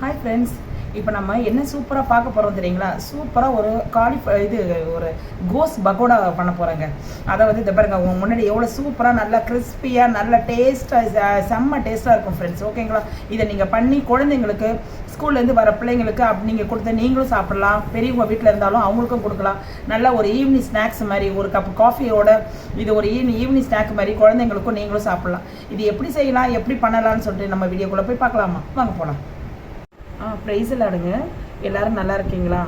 Hi friends இப்போ நம்ம என்ன சூப்பராக பார்க்க போகிறோம் தெரியுங்களா? சூப்பராக ஒரு காலி இது ஒரு கோஸ் பகோடா பண்ண போகிறேங்க அதை வந்து இதை பாருங்க உங்க முன்னாடி எவ்வளோ சூப்பராக நல்லா கிறிஸ்பியாக நல்ல டேஸ்ட்டாக செம்ம டேஸ்ட்டாக இருக்கும் ஃப்ரெண்ட்ஸ் ஓகேங்களா இதை நீங்கள் பண்ணி குழந்தைங்களுக்கு ஸ்கூல்லேருந்து வர பிள்ளைங்களுக்கு அப்படி நீங்கள் கொடுத்து நீங்களும் சாப்பிடலாம். பெரியவங்க வீட்டில் இருந்தாலும் அவங்களுக்கும் கொடுக்கலாம். நல்ல ஒரு ஈவினிங் ஸ்நாக்ஸ் மாதிரி ஒரு கப் காஃபியோட இது ஒரு ஈவினிங் ஈவினிங் ஸ்நாக் மாதிரி குழந்தைங்களுக்கும் நீங்களும் சாப்பிடலாம். இது எப்படி செய்யலாம் எப்படி பண்ணலாம்னு சொல்லிட்டு நம்ம வீடியோக்குள்ளே போய் பார்க்கலாமா? வாங்க போகலாம் ஆ ப்ரைஸ் இல்லாடுங்க எல்லாரும் நல்லா இருக்கீங்களா?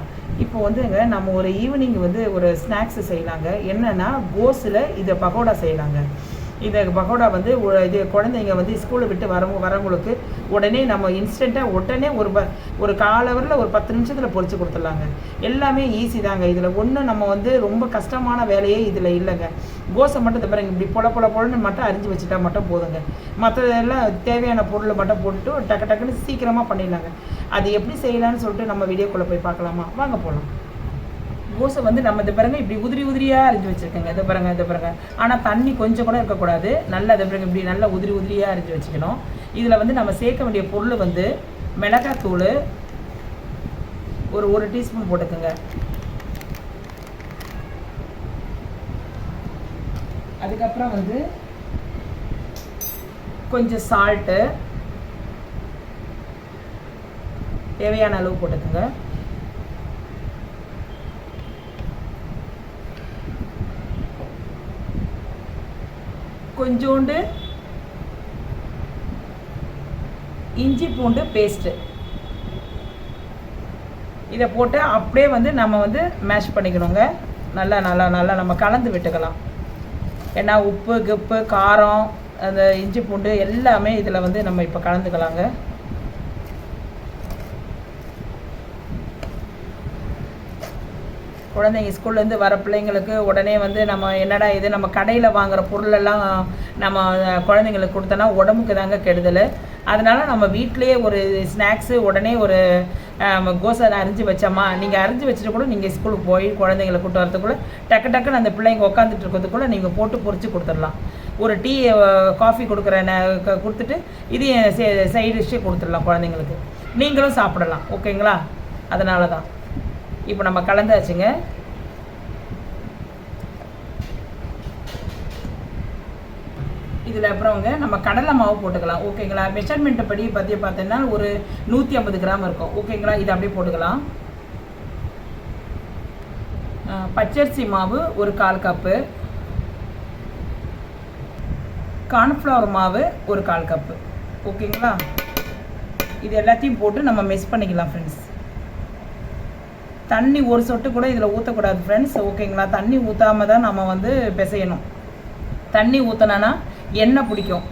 இப்போ வந்துங்க நம்ம ஒரு ஈவினிங் வந்து ஒரு ஸ்நாக்ஸ் செய்யலாங்க என்னன்னா கோஸில் இதை பகோடா செய்யலாங்க இந்த பகோடா வந்து இது குழந்தைங்க வந்து ஸ்கூலை விட்டு வர வரவங்களுக்கு உடனே நம்ம இன்ஸ்டண்ட்டாக உடனே ஒரு ப ஒரு கால் ஒரு பத்து நிமிஷத்தில் பொறிச்சு கொடுத்துடலாங்க. எல்லாமே ஈஸி தாங்க. இதில் ஒன்றும் நம்ம வந்து ரொம்ப கஷ்டமான வேலையே இதில் இல்லைங்க. கோஸை மட்டும் இந்த பாருங்க இப்படி பொல பொல பொலன்னு மட்டும் அரிஞ்சு வச்சுட்டா மட்டும் போதுங்க. மற்றதெல்லாம் தேவையான பொருளை மட்டும் போட்டுட்டு டக்கு டக்குன்னு சீக்கிரமாக பண்ணிடலாங்க. அது எப்படி செய்யலான்னு சொல்லிட்டு நம்ம வீடியோக்குள்ளே போய் பார்க்கலாமா? வாங்க போகலாம் கோஸை வந்து நம்ம இதை பாருங்க இப்படி உதிரி உதிரியாக அரிஞ்சு வச்சுருக்கோங்க. இதை பாருங்க இதை பாருங்க. ஆனால் தண்ணி கொஞ்சம் கூட இருக்கக்கூடாது. நல்லா இதை பாருங்க இப்படி நல்லா உதிரி உதிரியாக அரிஞ்சு வச்சுக்கணும். இதில் வந்து நம்ம சேர்க்க வேண்டிய பொருள் வந்து மிளகாத்தூள் ஒரு ஒரு டீஸ்பூன் போட்டுக்கோங்க. அதுக்கப்புறம் வந்து கொஞ்சம் சால்ட்டு தேவையான அளவு போட்டுக்கோங்க. கொஞ்சோண்டு இஞ்சி பூண்டு பேஸ்ட்டு இதை போட்டு அப்படியே வந்து நம்ம வந்து மேஷ் பண்ணிக்கணுங்க. நல்லா நல்லா நல்லா நம்ம கலந்து விட்டுக்கலாம். ஏன்னா உப்பு கிப்பு காரம் அந்த இஞ்சி பூண்டு எல்லாமே இதில் வந்து நம்ம இப்போ கலந்துக்கலாங்க. குழந்தைங்க ஸ்கூல்லேருந்து வர பிள்ளைங்களுக்கு உடனே வந்து நம்ம என்னடா இது நம்ம கடையில் வாங்குகிற பொருளெல்லாம் நம்ம குழந்தைங்களுக்கு கொடுத்தோன்னா உடம்புக்கு தாங்க கெடுதல். அதனால் நம்ம வீட்டிலேயே ஒரு ஸ்நாக்ஸு உடனே ஒரு கோசை அரிஞ்சு வச்சோமா? நீங்கள் அரிஞ்சு வச்சுட்டு கூட நீங்கள் ஸ்கூலுக்கு போய் குழந்தைங்களை கூட்டு வரதுக்குள்ளே டக்கு டக்குன்னு அந்த பிள்ளைங்க உட்காந்துட்டு இருக்கிறதுக்குள்ளே நீங்கள் போட்டு பொறிச்சு கொடுத்துடலாம். ஒரு டீ காஃபி கொடுக்குற க- கொடுத்துட்டு இதையும் சைடு டிஷ்ஷே கொடுத்துடலாம் குழந்தைங்களுக்கு. நீங்களும் சாப்பிடலாம். ஓகேங்களா? அதனால தான் இப்போ நம்ம கலந்தாச்சுங்க. இதில் அப்புறம்ங்க நம்ம கடலை மாவு போட்டுக்கலாம். ஓகேங்களா? மெஷர்மெண்ட் படி பற்றி பார்த்தீங்கன்னா ஒரு நூற்றி ஐம்பது கிராம் இருக்கும். ஓகேங்களா? இதை அப்படியே போட்டுக்கலாம். பச்சரிசி மாவு ஒரு கால் கப்பு. கார்ன்ஃப்ளவர் மாவு ஒரு கால் கப்பு. ஓகேங்களா? இது எல்லாத்தையும் போட்டு நம்ம மிஸ் பண்ணிக்கலாம் ஃப்ரெண்ட்ஸ் தண்ணி ஒரு சொட்டு கூட இதில் ஊற்றக்கூடாது ஃப்ரெண்ட்ஸ் ஓகேங்களா? தண்ணி ஊற்றாம தான் நம்ம வந்து பிசையணும். தண்ணி ஊற்றினா எண்ணெய் பிடிக்கும்.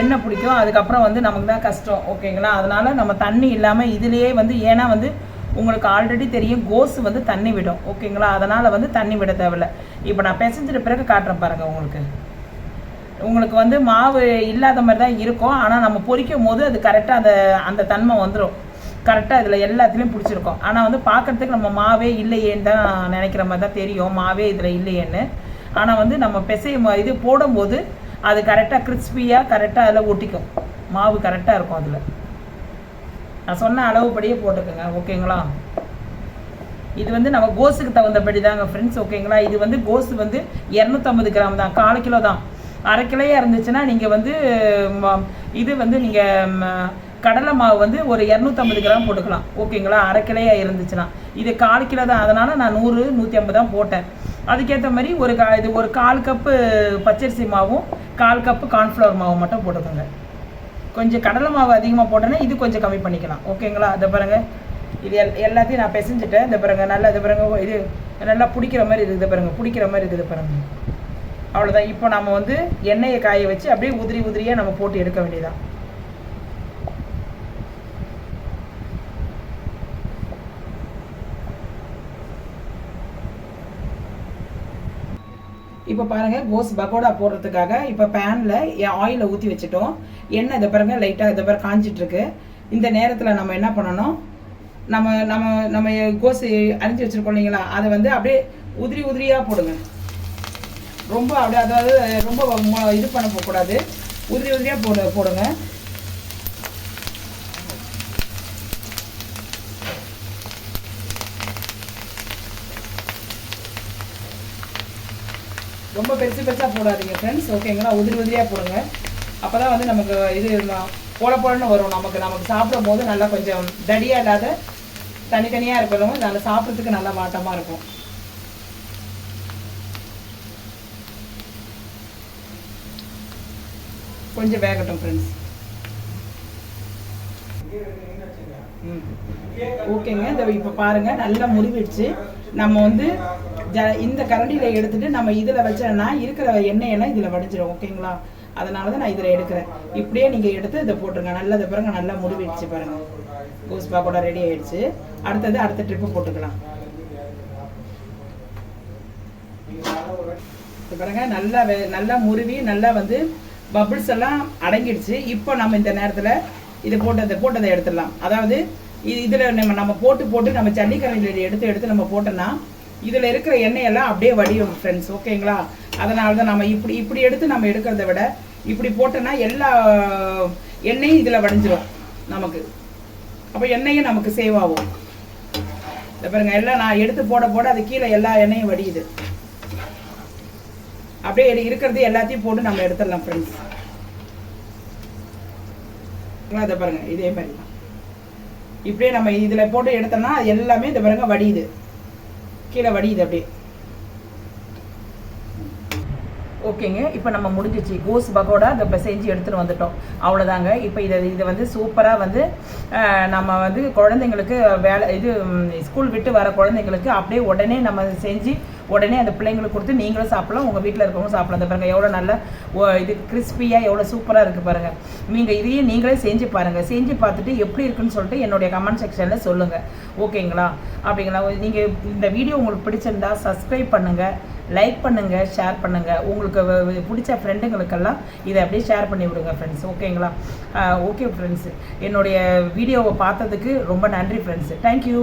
எண்ணெய் பிடிக்கும். அதுக்கப்புறம் வந்து நமக்கு தான் கஷ்டம். ஓகேங்களா? அதனால் நம்ம தண்ணி இல்லாமல் இதுலேயே வந்து ஏன்னா வந்து உங்களுக்கு ஆல்ரெடி தெரியும் கோஸு வந்து தண்ணி விடும். ஓகேங்களா? அதனால் வந்து தண்ணி விட தேவையில்ல. இப்போ நான் பிசைஞ்சிட்ட பிறகு காட்டுறேன் பாருங்கள் உங்களுக்கு. உங்களுக்கு வந்து மாவு இல்லாத மாதிரி தான் இருக்கும். ஆனால் நம்ம பொரிக்கும் போது அது கரெக்டாக அந்த அந்த தன்மை வந்துடும் கரெக்டாக இதில் எல்லாத்துலேயும் பிடிச்சிருக்கும். ஆனால் வந்து பார்க்குறதுக்கு நம்ம மாவே இல்லையேன்னு தான் நினைக்கிற மாதிரி தான் தெரியும். மாவே இதில் இல்லையேன்னு. ஆனால் வந்து நம்ம பிசையும் இது போடும்போது அது கரெக்டாக கிறிஸ்பியாக கரெக்டாக அதில் ஒட்டிக்கும். மாவு கரெக்டாக இருக்கும் அதில். நான் சொன்ன அளவுப்படியே போட்டுக்கோங்க ஓகேங்களா? இது வந்து நம்ம கோஸுக்கு தகுந்தபடி தாங்க ஃப்ரெண்ட்ஸ் ஓகேங்களா? இது வந்து கோஸ் வந்து இரநூத்தம்பது கிராம் தான் கால் கிலோ தான். அரை கிலோயா இருந்துச்சுன்னா நீங்கள் வந்து இது வந்து நீங்கள் கடலை மாவு வந்து ஒரு இரநூத்தம்பது கிராம் போட்டுக்கலாம். ஓகேங்களா? அரை கிலோயா இருந்துச்சுன்னா. இது கால் கிலோ தான். அதனால் நான் நூறு நூற்றி ஐம்பது தான் போட்டேன். அதுக்கேற்ற மாதிரி ஒரு கா இது ஒரு கால் கப்பு பச்சரிசி மாவும் கால் கப்பு கார்ன்ஃப்ளவர் மாவும் மட்டும் போட்டுக்கோங்க. கொஞ்சம் கடலை மாவு அதிகமாக போட்டேன்னா இது கொஞ்சம் கம்மி பண்ணிக்கலாம். ஓகேங்களா? அதை பாருங்க. இது எல் எல்லாத்தையும் நான் பிசைஞ்சிட்டேன். இந்த பாருங்க. நல்லா இது பாருங்க. இது நல்லா பிடிக்கிற மாதிரி இருக்குது. பாருங்க. பிடிக்கிற மாதிரி இருக்குது. பாருங்க. அவ்வளோதான் இப்போ நம்ம வந்து எண்ணெயை காய வச்சு அப்படியே உதிரி உதிரியாக நம்ம போட்டு எடுக்க வேண்டியதான் இப்போ பாருங்கள் கோஸ் பகோடா போடுறதுக்காக இப்போ பேனில் ஆயிலை ஊற்றி வச்சுட்டோம். எண்ணெய் இதை பாருங்கள் லைட்டாக இதை பாரு காஞ்சிட்ருக்கு. இந்த நேரத்தில் நம்ம என்ன பண்ணணும்? நம்ம நம்ம நம்ம கோஸ் அரிஞ்சு வச்சுருக்கோம் இல்லைங்களா? அதை வந்து அப்படியே உதிரி உதிரியாக போடுங்க. ரொம்ப அப்படியே அதாவது ரொம்ப இது பண்ண போகக்கூடாது உதிரி உதிரியாக போடு போடுங்க. ரொம்ப பெருசு பெருசாக போடாதீங்க ஃப்ரெண்ட்ஸ் ஓகேங்களா உதிரி உதிரியாக போடுங்க. அப்போ தான் வந்து நமக்கு இது போட போல போலன்னு வரும். நமக்கு நமக்கு சாப்பிடும் போது நல்லா கொஞ்சம் தடியாக இல்லாத தனித்தனியாக இருக்கணும் நல்லா சாப்பிட்றதுக்கு நல்லா வாட்டமாக இருக்கும். கொஞ்சம் வேகட்டும் ஃப்ரெண்ட்ஸ் ஓகேங்க. இந்த இப்போ பாருங்க. நல்லா முறிவிடுச்சு நம்ம வந்து ஜ இந்த கரண்டியில் எடுத்துட்டு நம்ம இதில் வச்சோம்னா இருக்கிற எண்ணெயெல்லாம் இதில் வடிச்சிடும் ஓகேங்களா? அதனால தான் நான் இதில் எடுக்கிறேன். இப்படியே நீங்கள் எடுத்து இதை போட்டுருங்க. நல்லது பாருங்க. நல்லா முடிவிடுச்சு பாருங்க. கூஸ்பா கூட ரெடி ஆயிடுச்சு. அடுத்தது அடுத்த ட்ரிப்பு போட்டுக்கலாம். பாருங்க. நல்லா நல்லா முருவி நல்லா வந்து பபிள்ஸ் எல்லாம் அடங்கிடுச்சு. இப்போ நம்ம இந்த நேரத்தில் இது போட்டதை போட்டதை எடுத்துடலாம். அதாவது இது இதில் நம்ம நம்ம போட்டு போட்டு நம்ம ஜல்லிக்கரையில் எடுத்து எடுத்து நம்ம போட்டோம்னா இதில் இருக்கிற எண்ணெயெல்லாம் அப்படியே வடியும் ஃப்ரெண்ட்ஸ் ஓகேங்களா அதனால தான் நம்ம இப்படி இப்படி எடுத்து நம்ம எடுக்கிறத விட இப்படி போட்டோன்னா எல்லா எண்ணெயும் இதில் வடிஞ்சிடும் நமக்கு. அப்போ எண்ணெயும் நமக்கு சேவ் ஆகும். இந்த பாருங்க எல்லாம் நான் எடுத்து போட போட அது கீழே எல்லா எண்ணெயும் வடியுது. அப்படியே இது இருக்கிறது எல்லாத்தையும் போட்டு நம்ம எடுத்துடலாம் ஃப்ரெண்ட்ஸ் அதை பாருங்க இதே மாதிரி தான். இப்படியே நம்ம இதுல போட்டு எடுத்தோம்னா அது எல்லாமே இந்த பாருங்க வடியுது. கீழே வடியுது அப்படியே. ஓகேங்க இப்போ நம்ம முடிஞ்சிச்சு. கோஸ் பகோடா அதை இப்போ செஞ்சு எடுத்துகிட்டு வந்துட்டோம். அவ்வளோதாங்க இப்போ இதை இதை வந்து சூப்பராக வந்து அஹ், நம்ம வந்து குழந்தைங்களுக்கு வேலை இது ஸ்கூல் விட்டு வர குழந்தைங்களுக்கு அப்படியே உடனே நம்ம செஞ்சு உடனே அந்த பிள்ளைங்களுக்கு கொடுத்து நீங்களும் சாப்பிடலாம் உங்கள் வீட்டில் இருக்கவங்க சாப்பிடலாம். அந்த பாருங்கள் எவ்வளோ நல்ல ஓ- இது கிறிஸ்பியாக எவ்வளோ சூப்பராக இருக்குது பாருங்கள் நீங்கள் இதையும் நீங்களே செஞ்சு பாருங்கள் செஞ்சு பார்த்துட்டு எப்படி இருக்குன்னு சொல்லிட்டு என்னுடைய கமெண்ட் செக்ஷனில் சொல்லுங்கள் ஓகேங்களா? அப்படிங்களா? நீங்கள் இந்த வீடியோ உங்களுக்கு பிடிச்சிருந்தா சப்ஸ்கிரைப் பண்ணுங்கள் லைக் பண்ணுங்கள் ஷேர் பண்ணுங்கள் உங்களுக்கு பிடிச்ச ஃப்ரெண்டுங்களுக்கெல்லாம் இதை அப்படியே ஷேர் பண்ணி விடுங்க ஃப்ரெண்ட்ஸ் ஓகேங்களா? ஓகே ஃப்ரெண்ட்ஸ் என்னுடைய வீடியோவை பார்த்ததுக்கு ரொம்ப நன்றி ஃப்ரெண்ட்ஸ் தேங்க்யூ